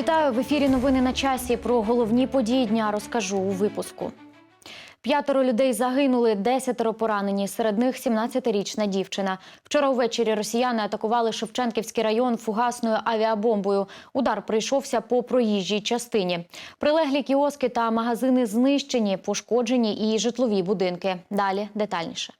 Вітаю в ефірі. Новини на часі. Про головні події дня розкажу у випуску. П'ятеро людей загинули, десятеро поранені. Серед них 17-річна дівчина. Вчора увечері росіяни атакували Шевченківський район фугасною авіабомбою. Удар прийшовся по проїжджій частині. Прилеглі кіоски та магазини знищені, пошкоджені і житлові будинки. Далі детальніше.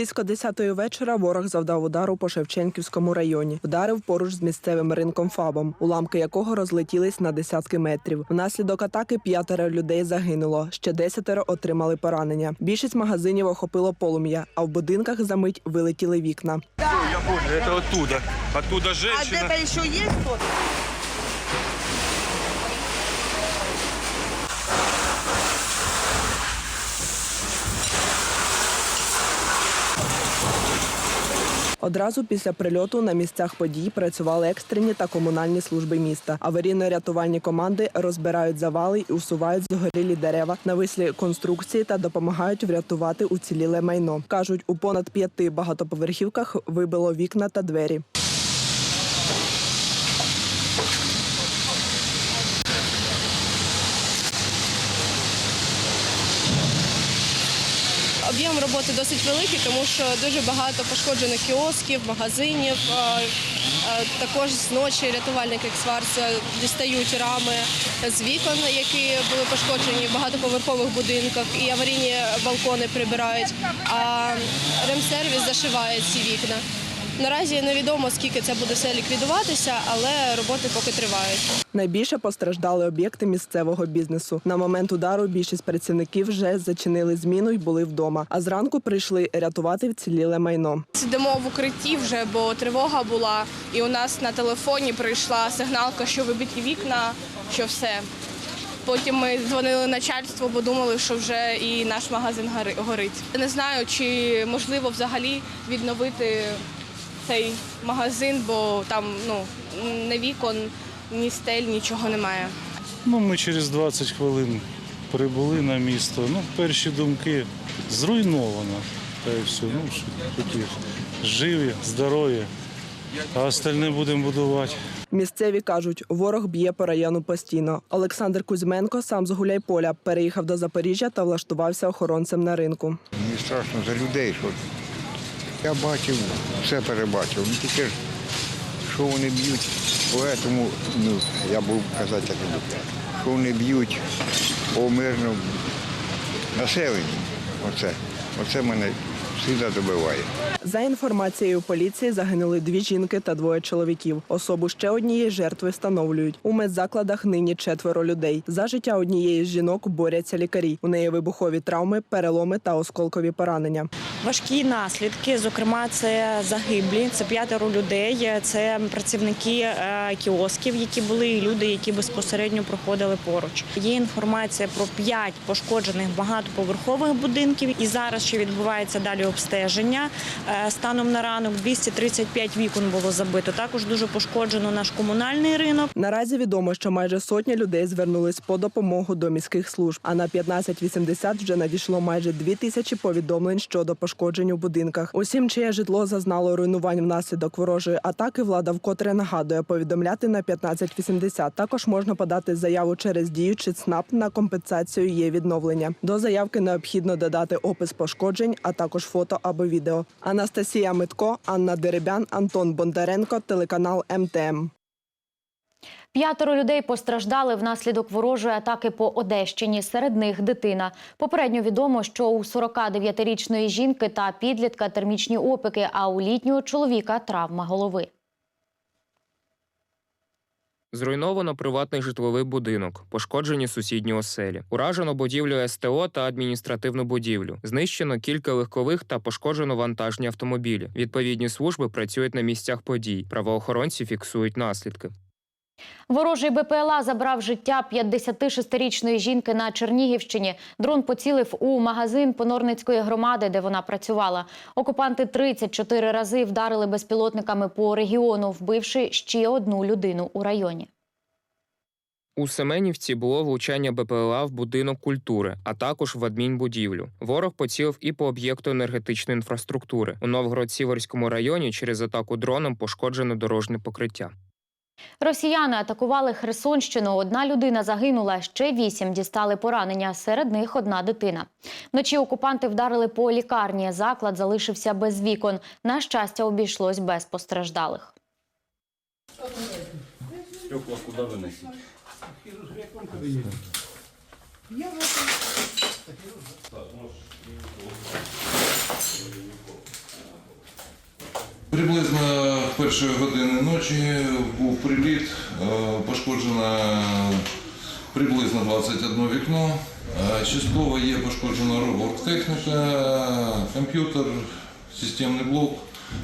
Близько 10-ї вечора ворог завдав удару по Шевченківському районі. Вдарив поруч з місцевим ринком ФАБом, уламки якого розлетілись на десятки метрів. Внаслідок атаки п'ятеро людей загинуло. Ще десятеро отримали поранення. Більшість магазинів охопило полум'я, а в будинках за мить вилетіли вікна. Я понял, это оттуда. Оттуда А женщина. где-то еще есть Одразу після прильоту на місцях подій працювали екстрені та комунальні служби міста. Аварійно-рятувальні команди розбирають завали і усувають згорілі дерева, навислі конструкції та допомагають врятувати уціліле майно. кажуть, у понад п'яти багатоповерхівках вибило вікна та двері. Роботи досить великі, тому що дуже багато пошкоджених кіосків, магазинів. Е, е, Також зночі рятувальники Ексварс е, дістають рами з вікон, які були пошкоджені в багатоповерхових будинках, і аварійні балкони прибирають. А ремсервіс зашиває ці вікна. Наразі невідомо, скільки це буде все ліквідуватися, але роботи поки тривають. Найбільше постраждали об'єкти місцевого бізнесу. На момент удару більшість працівників вже зачинили зміну й були вдома. А зранку прийшли рятувати вціліле майно. Сидимо в укритті вже, бо тривога була, і у нас на телефоні прийшла сигналка, що вибиті вікна, що все. Потім ми дзвонили начальству, бо думали, що вже і наш магазин горить. Не знаю, чи можливо взагалі відновити цей магазин, бо там ну не вікон, ні стель, нічого немає. Ну, ми через 20 хвилин прибули на місто. Ну, перші думки зруйновано. Та й все. Ну, що такі живі, здорові, а остальне будемо будувати. Місцеві кажуть, ворог б'є по району постійно. Олександр Кузьменко сам з Гуляйполя переїхав до Запоріжжя та влаштувався охоронцем на ринку. Мені страшно за людей, що я бачив, все перебачив. Ну тільки ж, що вони б'ють, поэтому, ну, я був казати, як буду, що вони б'ють по мирному населенню. Оце, оце мене завжди добиває. За інформацією поліції загинули дві жінки та двоє чоловіків. Особу ще однієї жертви встановлюють. У медзакладах нині четверо людей. За життя однієї з жінок борються лікарі. У неї вибухові травми, переломи та осколкові поранення. Важкі наслідки, зокрема, це загиблі, це п'ятеро людей, це працівники е, кіосків, які були, і люди, які безпосередньо проходили поруч. Є інформація про п'ять пошкоджених багатоповерхових будинків, і зараз ще відбувається далі обстеження. Е, Станом на ранок 235 вікон було забито. Також дуже пошкоджено наш комунальний ринок. Наразі відомо, що майже сотня людей звернулись по допомогу до міських служб. А на 1580 вже надійшло майже дві тисячі повідомлень щодо пошкоджень у будинках. Усім, чиє житло зазнало руйнувань внаслідок ворожої атаки, влада вкотре нагадує повідомляти на 1580. Також можна подати заяву через дію чи ЦНАП на компенсацію її відновлення. До заявки необхідно додати опис пошкоджень, а також фото або відео. Анастасія Митко, Анна Деребян, Антон Бондаренко, телеканал МТМ. П'ятеро людей постраждали внаслідок ворожої атаки по Одещині. Серед них дитина. Попередньо відомо, що у 49-річної жінки та підлітка термічні опіки, а у літнього чоловіка травма голови. Зруйновано приватний житловий будинок, пошкоджені сусідні оселі, уражено будівлю СТО та адміністративну будівлю. Знищено кілька легкових та пошкоджено вантажні автомобілі. Відповідні служби працюють на місцях подій. Правоохоронці фіксують наслідки. Ворожий БПЛА забрав життя 56-річної жінки на Чернігівщині. Дрон поцілив у магазин Понорницької громади, де вона працювала. Окупанти 34 рази вдарили безпілотниками по регіону, вбивши ще одну людину у районі. У Семенівці було влучання БПЛА в будинок культури, а також в адмінбудівлю. Ворог поцілив і по об'єкту енергетичної інфраструктури. У Новгород-Сіверському районі через атаку дроном пошкоджено дорожне покриття. Росіяни атакували Херсонщину. Одна людина загинула, ще вісім дістали поранення. Серед них одна дитина. Вночі окупанти вдарили по лікарні. Заклад залишився без вікон. На щастя, обійшлось без постраждалих. Стекла куда выносить? Приблизно першої години ночі був приліт, е, пошкоджено приблизно 21 вікно. Е, Частково є пошкоджена оргтехніка, комп'ютер, системний блок.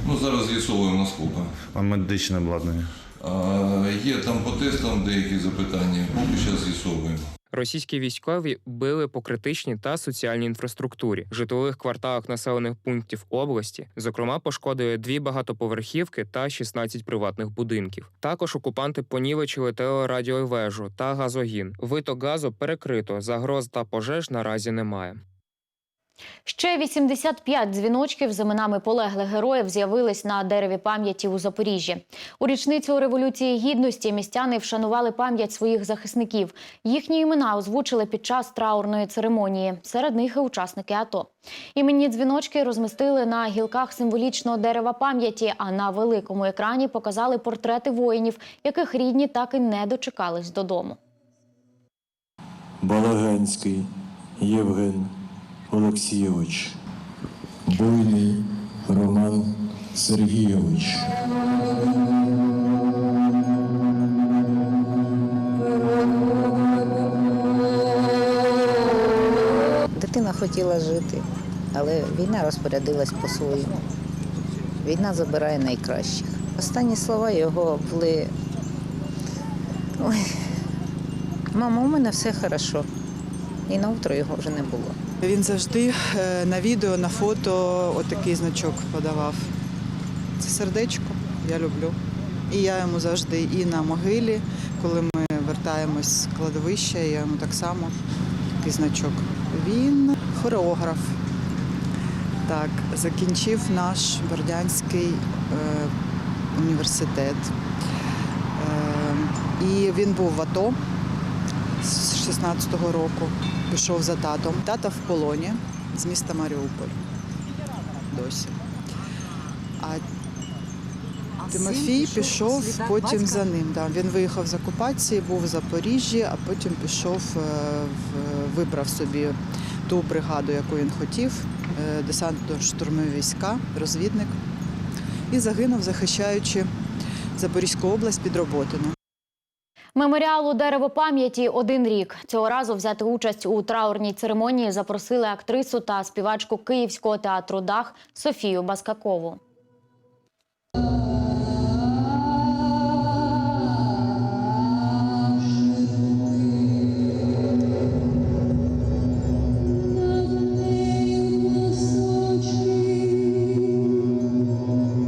Ну, зараз з'ясовуємо наскільки. А медичне обладнання. Е, Є там по тестам деякі запитання, поки зараз з'ясовуємо. Російські військові били по критичній та соціальній інфраструктурі, житлових кварталах населених пунктів області. Зокрема, пошкодили дві багатоповерхівки та 16 приватних будинків. Також окупанти понівечили телерадіовежу та газогін. Виток газу перекрито. Загроз та пожеж наразі немає. Ще 85 дзвіночків з іменами полеглих героїв з'явились на дереві пам'яті у Запоріжжі. У річницю революції гідності містяни вшанували пам'ять своїх захисників. Їхні імена озвучили під час траурної церемонії. Серед них і учасники АТО. Іменні дзвіночки розмістили на гілках символічного дерева пам'яті. А на великому екрані показали портрети воїнів, яких рідні так і не дочекались додому. Балаганський Євген Олексійович, Буйний Роман Сергійович. Дитина хотіла жити, але війна розпорядилась по-своєму. Війна забирає найкращих. Останні слова його були. Ой, мама, у мене все хорошо. І на утро його вже не було. Він завжди е, на відео, на фото отакий значок подавав. Це сердечко, я люблю. І я йому завжди і на могилі, коли ми вертаємось з кладовища, я йому так само такий значок. Він хореограф. Так, закінчив наш Бердянський е, університет. Е, і він був в АТО з 16-го року. Пішов за татом. Тата в полоні з міста Маріуполь. Досі. А Тимофій пішов потім за ним. Да. Він виїхав з окупації, був в Запоріжжі, а потім пішов, е, вибрав собі ту бригаду, яку він хотів, е, десантно-штурмові війська, розвідник. І загинув, захищаючи Запорізьку область під Роботино. Меморіалу дерево пам'яті один рік. Цього разу взяти участь у траурній церемонії запросили актрису та співачку Київського театру Дах Софію Баскакову.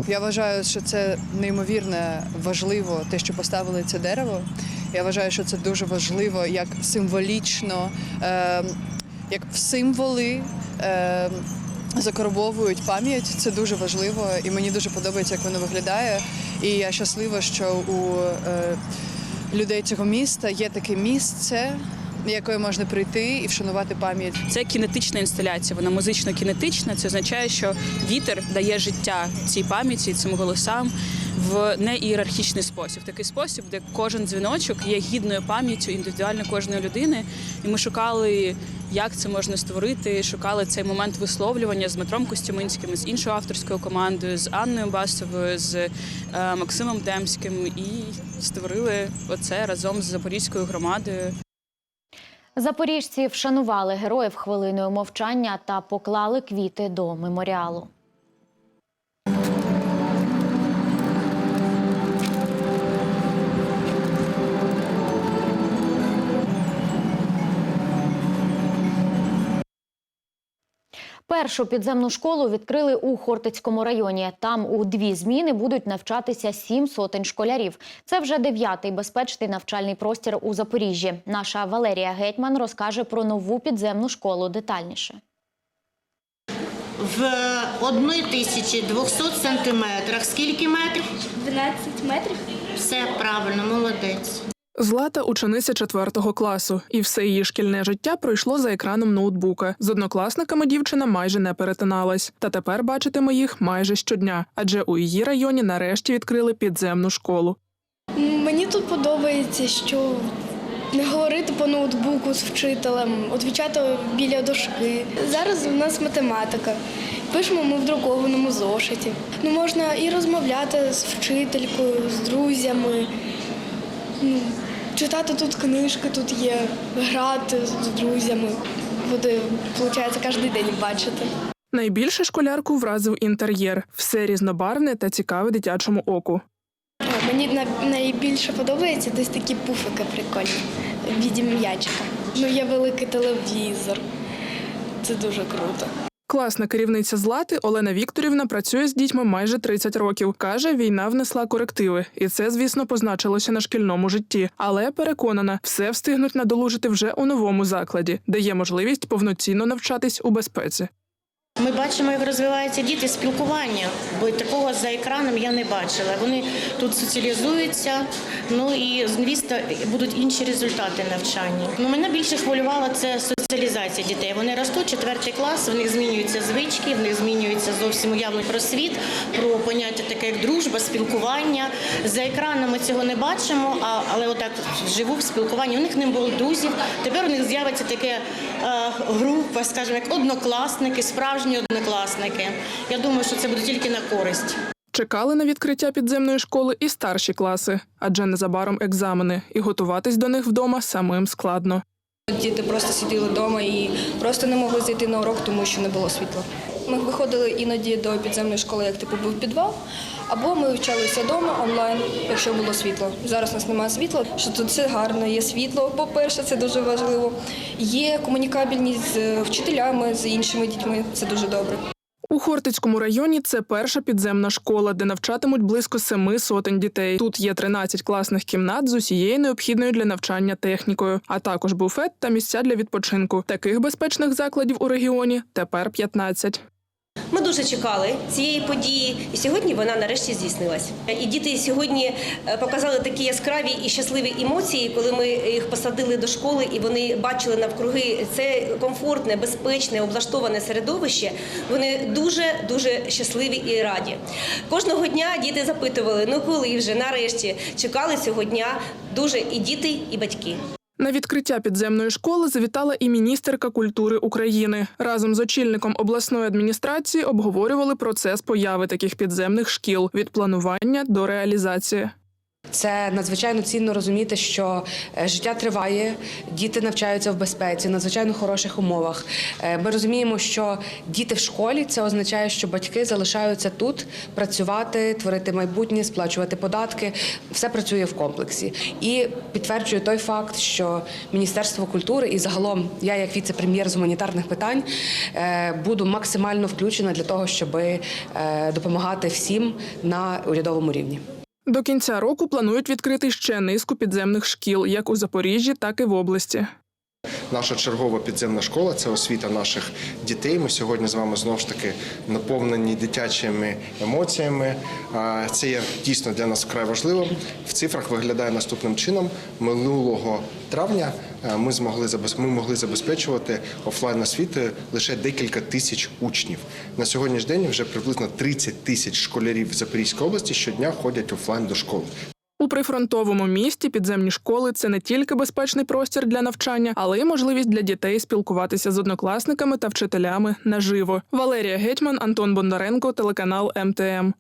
Я вважаю, що це неймовірно важливо, те, що поставили це дерево. Я вважаю, що це дуже важливо, як символічно, е, як символи. Е, Закарбовують пам'ять, це дуже важливо, і мені дуже подобається, як воно виглядає. І я щаслива, що у е, людей цього міста є таке місце, якою можна прийти і вшанувати пам'ять. Це кінетична інсталяція, вона музично-кінетична. Це означає, що вітер дає життя цій пам'яті, цим голосам в неієрархічний спосіб. Такий спосіб, де кожен дзвіночок є гідною пам'яттю індивідуально кожної людини. І ми шукали, як це можна створити. Шукали цей момент висловлювання з Дмитром Костюминським, з іншою авторською командою, з Анною Басовою, з е, Максимом Демським і створили оце разом з Запорізькою громадою. Запоріжці вшанували героїв хвилиною мовчання та поклали квіти до меморіалу. Першу підземну школу відкрили у Хортицькому районі. Там у дві зміни будуть навчатися сім сотень школярів. Це вже дев'ятий безпечний навчальний простір у Запоріжжі. Наша Валерія Гетьман розкаже про нову підземну школу детальніше. В 1200 сантиметрах. Скільки метрів? 12 метрів. Все правильно, молодець. Злата учениця четвертого класу, і все її шкільне життя пройшло за екраном ноутбука. З однокласниками дівчина майже не перетиналась. Та тепер бачитиме їх майже щодня, адже у її районі нарешті відкрили підземну школу. Мені тут подобається, що не говорити по ноутбуку з вчителем, відвічати біля дошки. Зараз у нас математика. Пишемо ми в друкованому зошиті. Ну, можна і розмовляти з вчителькою, з друзями. Читати тут книжки, тут є, грати з друзями. Буде, виходить, кожен день бачити. Найбільше школярку вразив інтер'єр, все різнобарвне та цікаве дитячому оку. Мені найбільше подобається десь такі пуфики прикольні в віді м'ячика. Ну, є великий телевізор. Це дуже круто. Класна керівниця Злати Олена Вікторівна працює з дітьми майже 30 років. Каже, війна внесла корективи, і це, звісно, позначилося на шкільному житті. Але переконана, все встигнуть надолужити вже у новому закладі, де є можливість повноцінно навчатись у безпеці. Ми бачимо, як розвиваються діти спілкування, бо такого за екраном я не бачила. Вони тут соціалізуються, ну і звісно, будуть інші результати навчання. Ну мене більше хвилювала це соціалізація дітей. Вони ростуть четвертий клас, в них змінюються звички, в них змінюється зовсім уявлення про світ, про поняття таке як дружба, спілкування. За екраном ми цього не бачимо, а але отак вживу в спілкуванні. У них не було друзів. Тепер у них з'явиться таке е, група, скажімо, як однокласники, справжні однокласники. Я думаю, що це буде тільки на користь. Чекали на відкриття підземної школи і старші класи, адже незабаром екзамени, і готуватись до них вдома самим складно. Діти просто сиділи вдома і просто не могли зайти на урок, тому що не було світла. Ми виходили іноді до підземної школи, як типу був підвал, або ми вчалися вдома онлайн, якщо було світло. Зараз у нас немає світла, що тут все гарно, є світло. По-перше, це дуже важливо. Є комунікабельність з вчителями, з іншими дітьми. Це дуже добре. У Хортицькому районі це перша підземна школа, де навчатимуть близько семи сотень дітей. Тут є 13 класних кімнат з усією необхідною для навчання технікою, а також буфет та місця для відпочинку. Таких безпечних закладів у регіоні тепер 15. Ми дуже чекали цієї події, і сьогодні вона нарешті здійснилась. І діти сьогодні е, показали такі яскраві і щасливі емоції, коли ми їх посадили до школи, і вони бачили навкруги це комфортне, безпечне, облаштоване середовище. Вони дуже дуже щасливі і раді. Кожного дня діти запитували: ну коли вже нарешті чекали цього дня дуже і діти, і батьки. На відкриття підземної школи завітала і міністерка культури України. Разом з очільником обласної адміністрації обговорювали процес появи таких підземних шкіл від планування до реалізації. Це надзвичайно цінно розуміти, що е, життя триває, діти навчаються в безпеці, в надзвичайно хороших умовах. Е, Ми розуміємо, що діти в школі це означає, що батьки залишаються тут працювати, творити майбутнє, сплачувати податки. Все працює в комплексі. І підтверджує той факт, що Міністерство культури і загалом я, як віце-прем'єр з гуманітарних питань, е, буду максимально включена для того, щоб допомагати всім на урядовому рівні. До кінця року планують відкрити ще низку підземних шкіл, як у Запоріжжі, так і в області. Наша чергова підземна школа це освіта наших дітей. Ми сьогодні з вами знову ж таки наповнені дитячими емоціями. Це є дійсно для нас вкрай важливим. В цифрах виглядає наступним чином. Минулого травня е, ми змогли ми могли забезпечувати офлайн освіти лише декілька тисяч учнів. На сьогоднішній день вже приблизно 30 тисяч школярів в Запорізькій області щодня ходять офлайн до школи. У прифронтовому місті підземні школи це не тільки безпечний простір для навчання, але й можливість для дітей спілкуватися з однокласниками та вчителями наживо. Валерія Гетьман, Антон Бондаренко, телеканал МТМ.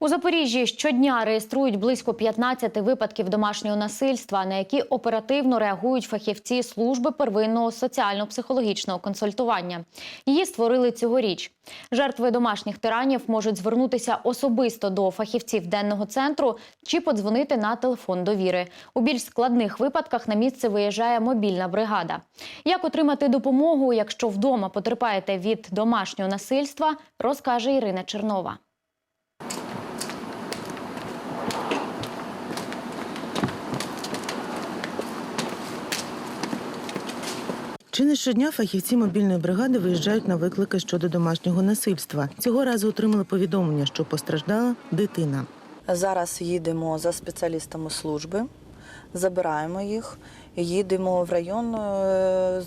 У Запоріжжі щодня реєструють близько 15 випадків домашнього насильства, на які оперативно реагують фахівці служби первинного соціально-психологічного консультування. Її створили цьогоріч. Жертви домашніх тиранів можуть звернутися особисто до фахівців денного центру чи подзвонити на телефон довіри. У більш складних випадках на місце виїжджає мобільна бригада. Як отримати допомогу, якщо вдома потерпаєте від домашнього насильства, розкаже Ірина Чернова. Чи не щодня фахівці мобільної бригади виїжджають на виклики щодо домашнього насильства. Цього разу отримали повідомлення, що постраждала дитина. Зараз їдемо за спеціалістами служби, забираємо їх, їдемо в район е,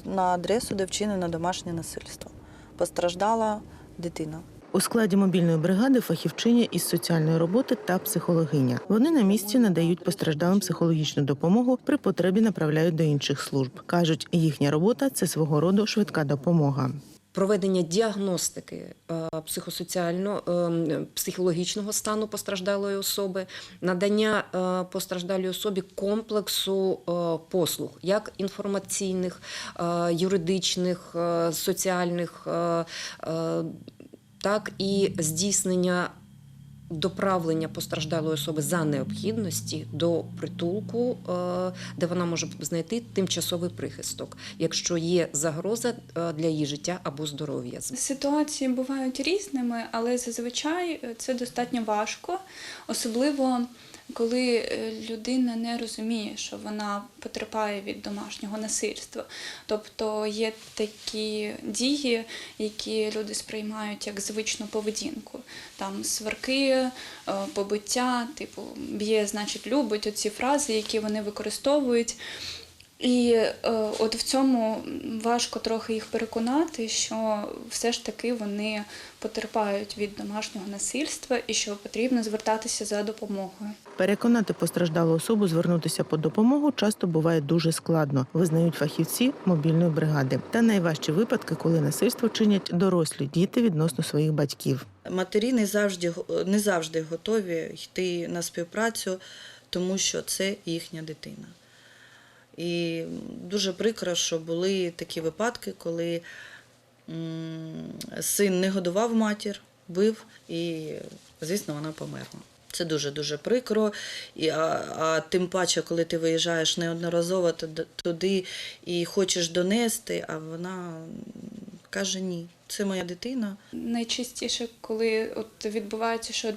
на адресу, де вчинено домашнє насильство. Постраждала дитина. У складі мобільної бригади фахівчиня із соціальної роботи та психологиня. Вони на місці надають постраждалим психологічну допомогу, при потребі направляють до інших служб. кажуть, їхня робота це свого роду швидка допомога. проведення діагностики е, психосоціально е, психологічного стану постраждалої особи, надання е, постраждалій особі комплексу послуг, як інформаційних, юридичних, соціальних, так і здійснення доправлення постраждалої особи за необхідності до притулку, е, де вона може знайти тимчасовий прихисток, якщо є загроза е, для її життя або здоров'я. Ситуації бувають різними, але зазвичай е, це достатньо важко, особливо коли е, людина не розуміє, що вона потерпає від домашнього насильства. Тобто є такі дії, які люди сприймають як звичну поведінку. Там сварки, е, побиття, типу б'є, значить, любить, оці фрази, які вони використовують. І е, от в цьому важко трохи їх переконати, що все ж таки вони потерпають від домашнього насильства і що потрібно звертатися за допомогою. Переконати постраждалу особу звернутися по допомогу часто буває дуже складно, визнають фахівці мобільної бригади. Та найважчі випадки, коли насильство чинять дорослі діти відносно своїх батьків. Матері не завжди, не завжди готові йти на співпрацю, тому що це їхня дитина. І дуже прикро, що були такі випадки, коли син не годував матір, бив, і, звісно, вона померла. Це дуже-дуже прикро. І, а, а тим паче, коли ти виїжджаєш неодноразово туди- і хочеш донести, а вона каже ні, це моя дитина. Найчастіше, коли от відбувається, що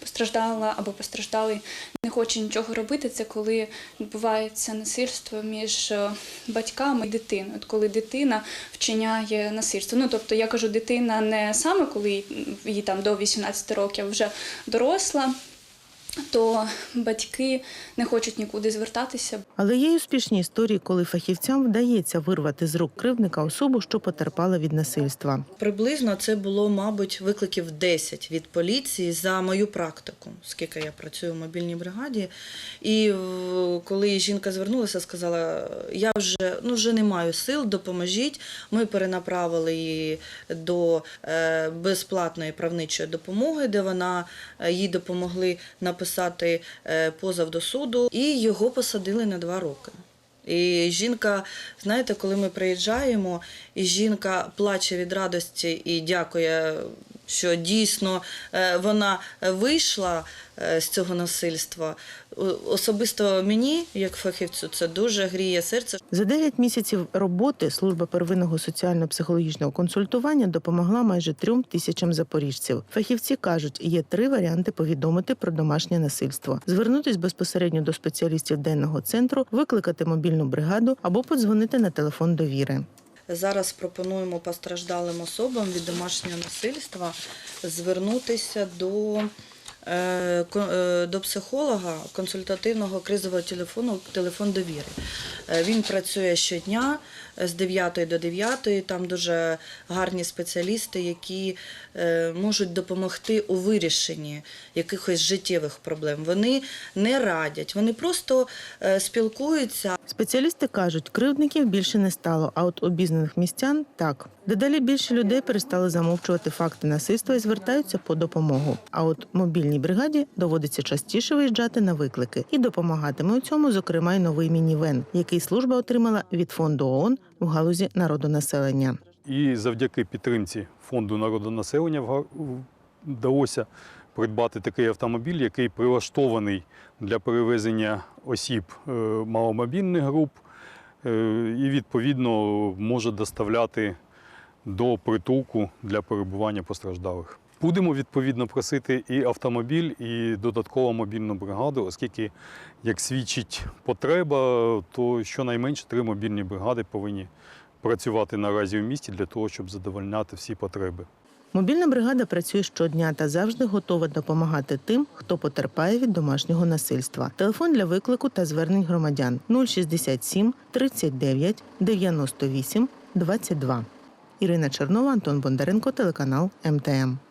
постраждала або постраждалий не хоче нічого робити, це коли відбувається насильство між е, батьками і дитиною. От коли дитина вчиняє насильство. Ну тобто я кажу, дитина не саме коли їй там до 18 років, а вже доросла. То батьки не хочуть нікуди звертатися, Але є й успішні історії, коли фахівцям вдається вирвати з рук кривдника особу, що потерпала від насильства. Приблизно це було, мабуть, викликів 10 від поліції за мою практику, скільки я працюю в мобільній бригаді. І е, коли жінка звернулася, сказала: я вже ну вже не маю сил, допоможіть. Ми перенаправили її до е, безплатної правничої допомоги, де вона е, їй допомогли написати е, позов до суду, і його посадили на два роки. І жінка, знаєте, коли ми приїжджаємо, і жінка плаче від радості і дякує, що дійсно е, вона вийшла е, з цього насильства. Особисто мені, як фахівцю, це дуже гріє серце. За 9 місяців роботи служба первинного соціально-психологічного консультування допомогла майже трьом тисячам запоріжців. Фахівці кажуть, є три варіанти повідомити про домашнє насильство: звернутись безпосередньо до спеціалістів денного центру, викликати мобільну бригаду або подзвонити на телефон довіри. Зараз пропонуємо постраждалим особам від домашнього насильства звернутися до, е, е, до психолога консультативного кризового телефону телефон довіри. Е, Він працює щодня з 9 до 9. Там дуже гарні спеціалісти, які е, можуть допомогти у вирішенні якихось життєвих проблем. Вони не радять, вони просто е, спілкуються. Спеціалісти кажуть, кривдників більше не стало, а от обізнаних містян так. Дедалі більше людей перестали замовчувати факти насильства і звертаються по допомогу. А от мобільній бригаді доводиться частіше виїжджати на виклики і допомагатиме у цьому, зокрема, й новий мінівен, який служба отримала від фонду ООН в галузі народонаселення. І завдяки підтримці фонду народонаселення вдалося придбати такий автомобіль, який прилаштований для перевезення осіб е, маломобільних груп е, і відповідно може доставляти до притулку для перебування постраждалих. Будемо відповідно просити і автомобіль, і додаткову мобільну бригаду, оскільки, як свідчить потреба, то щонайменше три мобільні бригади повинні працювати наразі в місті для того, щоб задовольняти всі потреби. Мобільна бригада працює щодня та завжди готова допомагати тим, хто потерпає від домашнього насильства. Телефон для виклику та звернень громадян 067 39 98 22. Ірина Чернова, Антон Бондаренко, телеканал МТМ.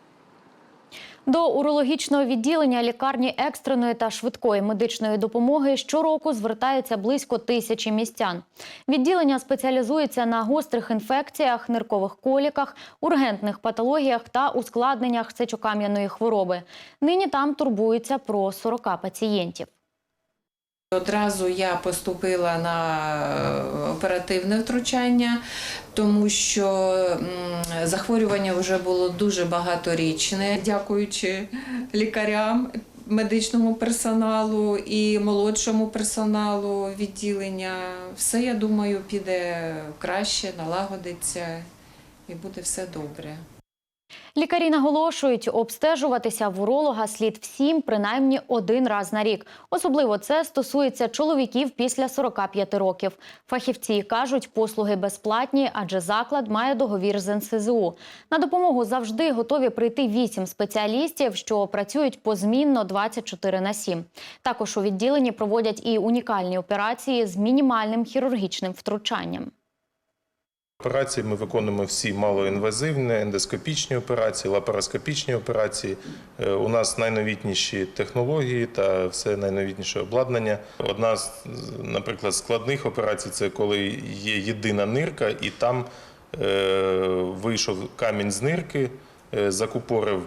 До урологічного відділення лікарні екстреної та швидкої медичної допомоги щороку звертається близько тисячі містян. Відділення спеціалізується на гострих інфекціях, ниркових коліках, ургентних патологіях та ускладненнях сечокам'яної хвороби. Нині там турбуються про 40 пацієнтів. Одразу я поступила на е, оперативне втручання, тому що захворювання вже було дуже багаторічне, дякуючи лікарям, медичному персоналу і молодшому персоналу відділення. Все, я думаю, піде краще, налагодиться і буде все добре. Лікарі наголошують, обстежуватися в уролога слід всім принаймні один раз на рік. Особливо це стосується чоловіків після 45 років. Фахівці кажуть, послуги безплатні, адже заклад має договір з НСЗУ. На допомогу завжди готові прийти 8 спеціалістів, що працюють позмінно 24 на 7. Також у відділенні проводять і унікальні операції з мінімальним хірургічним втручанням. Операції ми виконуємо всі малоінвазивні, ендоскопічні операції, лапароскопічні операції. Е, У нас найновітніші технології та все найновітніше обладнання. Одна з, наприклад, складних операцій це коли є єдина нирка, і там е, вийшов камінь з нирки, е, закупорив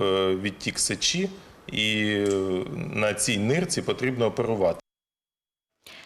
е, відтік сечі, і е, на цій нирці потрібно оперувати.